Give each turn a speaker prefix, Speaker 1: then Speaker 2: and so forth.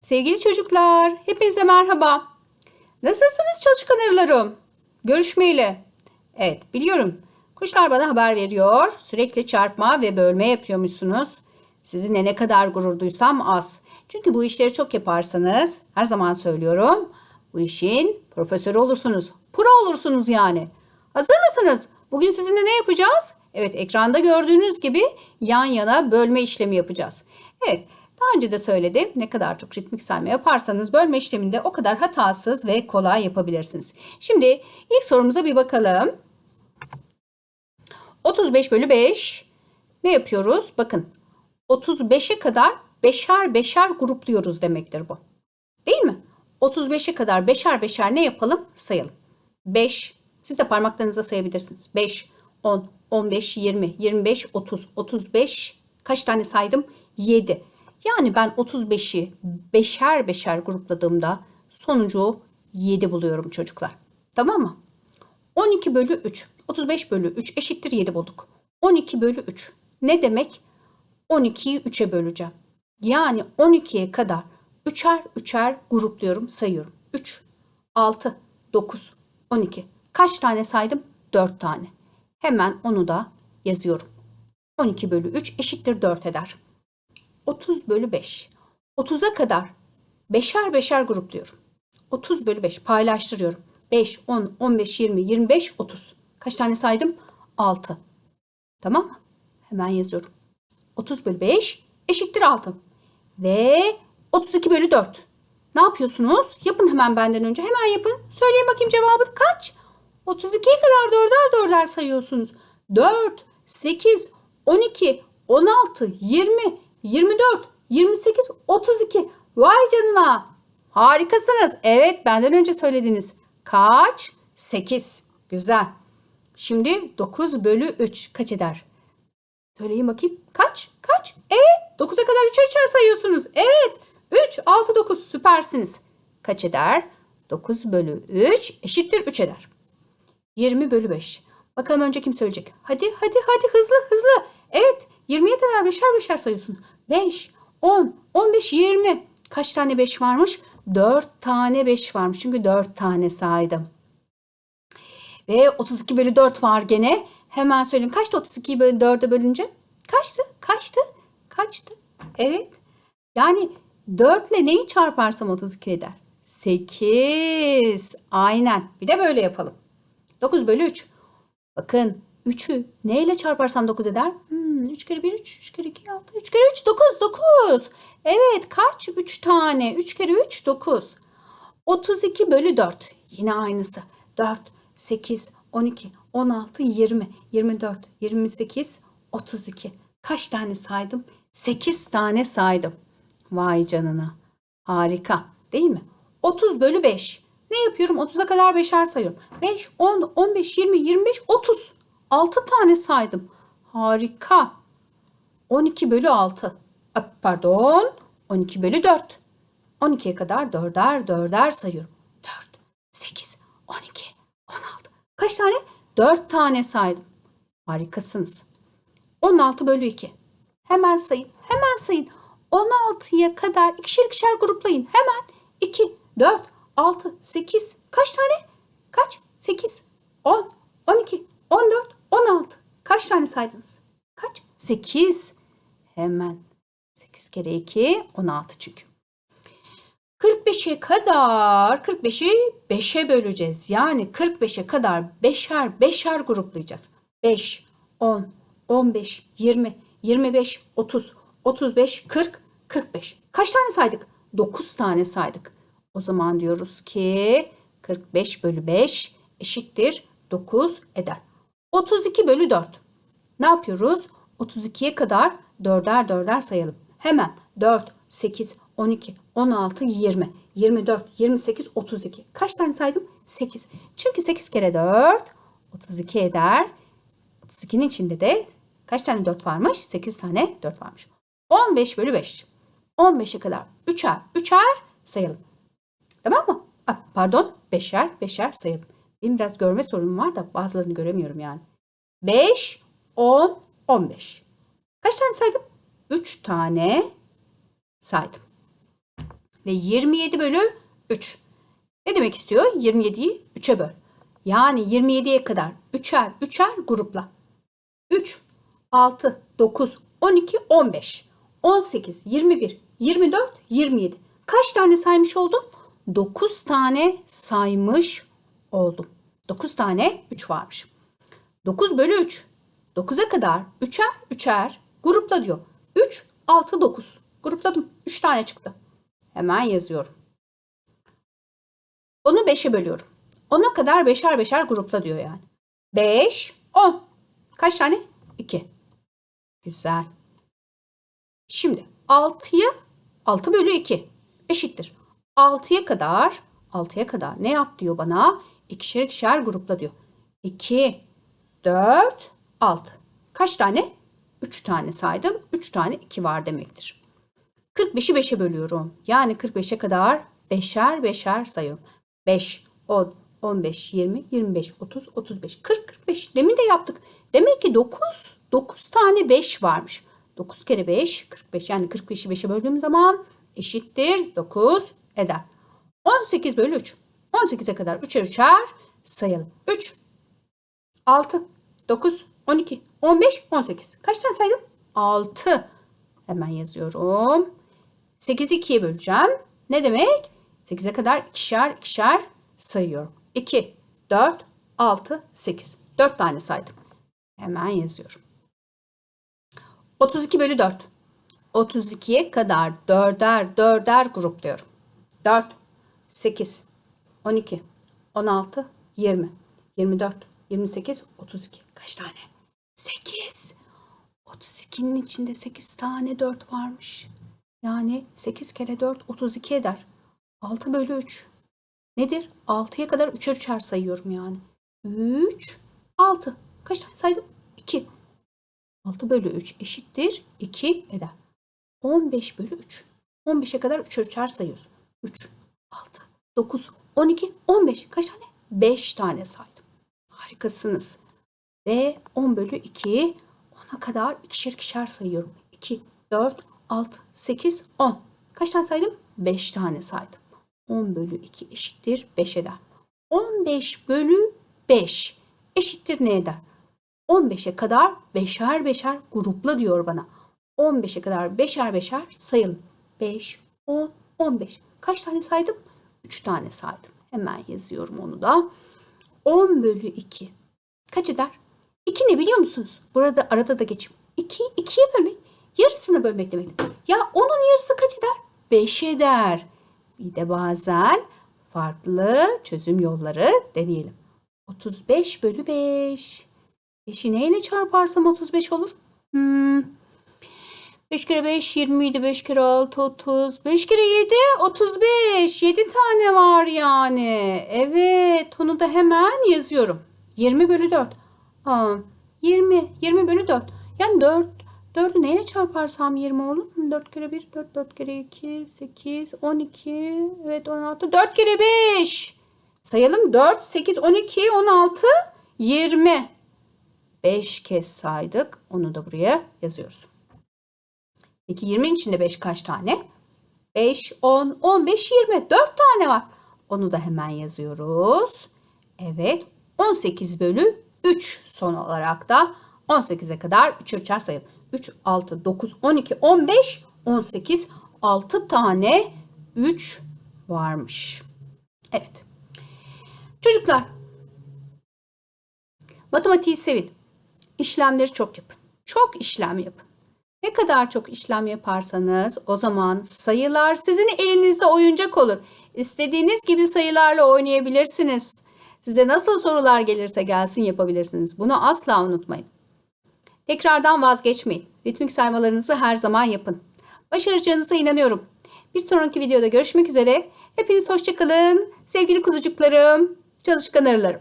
Speaker 1: Sevgili çocuklar, hepinize merhaba. Nasılsınız arılarım? Görüşmeyeli. Evet, biliyorum. Kuşlar bana haber veriyor. Sürekli çarpma ve bölme yapıyormuşsunuz. Sizinle ne kadar gurur duysam az. Çünkü bu işleri çok yaparsanız, her zaman söylüyorum, bu işin profesörü olursunuz. Pro olursunuz yani. Hazır mısınız? Bugün sizinle ne yapacağız? Evet, ekranda gördüğünüz gibi yan yana bölme işlemi yapacağız. Evet, daha önce de söyledim. Ne kadar çok ritmik sayma yaparsanız bölme işleminde o kadar hatasız ve kolay yapabilirsiniz. Şimdi ilk sorumuza bir bakalım. 35 bölü 5 ne yapıyoruz? Bakın 35'e kadar beşer beşer grupluyoruz demektir bu. Değil mi? 35'e kadar beşer beşer ne yapalım? Sayalım. 5, siz de parmaklarınızla sayabilirsiniz. 5, 10, 15, 20, 25, 30, 35, kaç tane saydım? 7. Yani ben 35'i beşer beşer grupladığımda sonucu 7 buluyorum çocuklar. Tamam mı? 12 bölü 3. 35 bölü 3 eşittir 7 bulduk. 12 bölü 3. Ne demek? 12'yi 3'e böleceğim. Yani 12'ye kadar üçer üçer grupluyorum, sayıyorum. 3, 6, 9, 12. Kaç tane saydım? 4 tane. Hemen onu da yazıyorum. 12 bölü 3 eşittir 4 eder. 30 bölü 5. 30'a kadar beşer beşer grupluyorum. 30 bölü 5 paylaştırıyorum. 5, 10, 15, 20, 25, 30. Kaç tane saydım? 6. Tamam mı? Hemen yazıyorum. 30 bölü 5 eşittir 6. Ve 32 bölü 4. Ne yapıyorsunuz? Yapın hemen benden önce. Hemen yapın. Söyleyin bakayım cevabı kaç? 32'ye kadar dörder dörder sayıyorsunuz. 4, 8, 12, 16, 20, 24, 28, 32. Vay canına. Harikasınız. Evet benden önce söylediniz. Kaç? 8. Güzel. Şimdi 9 bölü 3 kaç eder? Söyleyin bakayım. Kaç? Kaç? Evet. 9'a kadar üçer üçer sayıyorsunuz. Evet. 3, 6, 9 süpersiniz. Kaç eder? 9 bölü 3 eşittir 3 eder. 20 bölü 5. Bakalım önce kim söyleyecek? Hadi hadi hadi hızlı hızlı. Evet 20'ye kadar beşer beşer sayıyorsun. 5, 10, 15, 20. Kaç tane 5 varmış? 4 tane 5 varmış. Çünkü 4 tane saydım. Ve 32 bölü 4 var gene. Hemen söyleyin. Kaçtı 32 bölü 4'e bölünce? Kaçtı? Kaçtı? Kaçtı? Evet. Yani 4 ile neyi çarparsam 32 eder? 8. Aynen. Bir de böyle yapalım. 9 bölü 3. Bakın 3'ü neyle çarparsam 9 eder? Hmm, 3 kere 1 3, 3 kere 2 6, 3 kere 3 9, 9. Evet kaç? 3 tane. 3 kere 3 9. 32 bölü 4. Yine aynısı. 4, 8, 12, 16, 20, 24, 28, 32. Kaç tane saydım? 8 tane saydım. Vay canına. Harika değil mi? 30 bölü 5. Ne yapıyorum? 30'a kadar beşer sayıyorum. 5, 10, 15, 20, 25, 30. 6 tane saydım. Harika. 12 bölü 6. A, Pardon. 12 bölü 4. 12'ye kadar dörder dörder sayıyorum. 4, 8, 12, 16. Kaç tane? 4 tane saydım. Harikasınız. 16 bölü 2. Hemen sayın. Hemen sayın. 16'ya kadar ikişer ikişer gruplayın. Hemen 2, 4, 6, 8. Kaç tane? Kaç? 8, 10, 12, 14, 16. Kaç tane saydınız? Kaç? 8. Hemen. 8 kere 2, 16 çünkü. 45'e kadar 45'i 5'e böleceğiz. Yani 45'e kadar beşer beşer gruplayacağız. 5, 10, 15, 20, 25, 30, 35, 40, 45. Kaç tane saydık? 9 tane saydık. O zaman diyoruz ki 45 bölü 5 eşittir 9 eder. 32 bölü 4. Ne yapıyoruz? 32'ye kadar dörder dörder sayalım. Hemen 4, 8, 12, 16, 20, 24, 28, 32. Kaç tane saydım? 8. Çünkü 8 kere 4 32 eder. 32'nin içinde de kaç tane 4 varmış? 8 tane 4 varmış. 15 bölü 5. 15'e kadar 3'er 3'er sayalım. Tamam mı? Pardon 5'er 5'er sayalım. Benim biraz görme sorunum var da bazılarını göremiyorum yani. 5, 10, 15. Kaç tane saydım? 3 tane saydım. ve 27 bölü 3. Ne demek istiyor? 27'yi 3'e böl. Yani 27'ye kadar 3'er 3'er grupla. 3, 6, 9, 12, 15, 18, 21, 24, 27. Kaç tane saymış oldum? 9 tane saymış oldum. 9 tane 3 varmış. 9 bölü 3. 9'a kadar 3'er 3'er grupla diyor. 3, 6, 9. Grupladım. 3 tane çıktı. Hemen yazıyorum. Onu 5'e bölüyorum. 10'a kadar 5'er 5'er grupla diyor yani. 5, 10. Kaç tane? 2. Güzel. Şimdi 6'ya 6 bölü 2 eşittir. 6'ya kadar 6'ya kadar ne yap diyor bana? İkişer ikişer grupla diyor. 2, 4, 6. Kaç tane? 3 tane saydım. 3 tane 2 var demektir. 45'i 5'e bölüyorum. Yani 45'e kadar 5'er 5'er sayıyorum. 5, 10, 15, 20, 25, 30, 35, 40, 45. Demin de yaptık. Demek ki 9, 9 tane 5 varmış. 9 kere 5, 45. Yani 45'i 5'e böldüğüm zaman eşittir 9 eder. 18 bölü 3. 18'e kadar 3'er 3'er sayalım. 3, 6, 9, 12, 15, 18. Kaç tane saydım? 6. Hemen yazıyorum. 8'i 2'ye böleceğim. Ne demek? 8'e kadar ikişer ikişer sayıyorum. 2, 4, 6, 8. 4 tane saydım. Hemen yazıyorum. 32 bölü 4. 32'ye kadar dörder dörder grupluyorum. 4, 8, 12, 16, 20, 24, 28, 32. Kaç tane? 8. 32'nin içinde 8 tane 4 varmış. Yani 8 kere 4 32 eder. 6 bölü 3. Nedir? 6'ya kadar 3'er 3'er sayıyorum yani. 3, 6. Kaç tane saydım? 2. 6 bölü 3 eşittir 2 eder. 15 bölü 3. 15'e kadar 3'er 3'er sayıyoruz. 3, 6, 9, 12, 15. Kaç tane? 5 tane saydım. Harikasınız. Ve 10 bölü 2'yi 10'a kadar ikişer ikişer sayıyorum. 2, 4, 6, 8, 10. Kaç tane saydım? 5 tane saydım. 10 bölü 2 eşittir 5 eder. 15 bölü 5 eşittir ne eder? 15'e kadar beşer beşer grupla diyor bana. 15'e kadar beşer beşer sayalım. 5, 10, 15. Kaç tane saydım? 3 tane saydım. Hemen yazıyorum onu da. 10 bölü 2. Kaç eder? 2 ne biliyor musunuz? Burada arada da geçeyim. 2, 2'ye bölmek. Yarısını bölmek demek. Ya onun yarısı kaç eder? 5 eder. Bir de bazen farklı çözüm yolları deneyelim. 35 bölü 5. 5'i neyle çarparsam 35 olur? Hmm. 5 kere 5 20 idi. 5 kere 6 30. 5 kere 7 35. 7 tane var yani. Evet onu da hemen yazıyorum. 20 bölü 4. Aa, 20. 20 bölü 4. Yani 4. 4'ü neyle çarparsam 20 olur? 4 kere 1, 4, 4 kere 2, 8, 12, evet 16, 4 kere 5. Sayalım 4, 8, 12, 16, 20. 5 kez saydık. Onu da buraya yazıyoruz. Peki 20'nin içinde 5 kaç tane? 5, 10, 15, 20. 4 tane var. Onu da hemen yazıyoruz. Evet. 18 bölü 3 son olarak da 18'e kadar 3 üçer sayalım. 3, 6, 9, 12, 15, 18. 6 tane 3 varmış. Evet. Çocuklar. Matematiği sevin. İşlemleri çok yapın. Çok işlem yapın. Ne kadar çok işlem yaparsanız o zaman sayılar sizin elinizde oyuncak olur. İstediğiniz gibi sayılarla oynayabilirsiniz. Size nasıl sorular gelirse gelsin yapabilirsiniz. Bunu asla unutmayın. Tekrardan vazgeçmeyin. Ritmik saymalarınızı her zaman yapın. Başaracağınıza inanıyorum. Bir sonraki videoda görüşmek üzere. Hepiniz hoşçakalın. Sevgili kuzucuklarım, çalışkan arılarım.